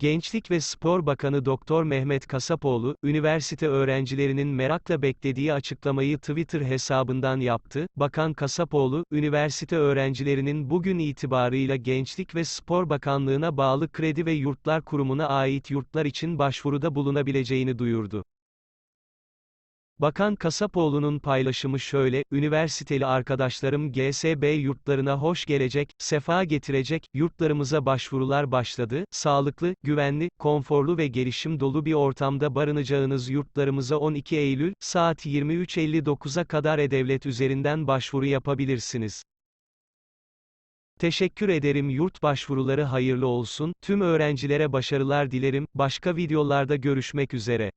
Gençlik ve Spor Bakanı Doktor Mehmet Kasapoğlu, üniversite öğrencilerinin merakla beklediği açıklamayı Twitter hesabından yaptı. Bakan Kasapoğlu, üniversite öğrencilerinin bugün itibarıyla Gençlik ve Spor Bakanlığı'na bağlı Kredi ve Yurtlar Kurumu'na ait yurtlar için başvuruda bulunabileceğini duyurdu. Bakan Kasapoğlu'nun paylaşımı şöyle, üniversiteli arkadaşlarım GSB yurtlarına hoş gelecek, sefa getirecek, yurtlarımıza başvurular başladı, sağlıklı, güvenli, konforlu ve gelişim dolu bir ortamda barınacağınız yurtlarımıza 12 Eylül, saat 23.59'a kadar E-Devlet üzerinden başvuru yapabilirsiniz. Teşekkür ederim yurt başvuruları hayırlı olsun, tüm öğrencilere başarılar dilerim, başka videolarda görüşmek üzere.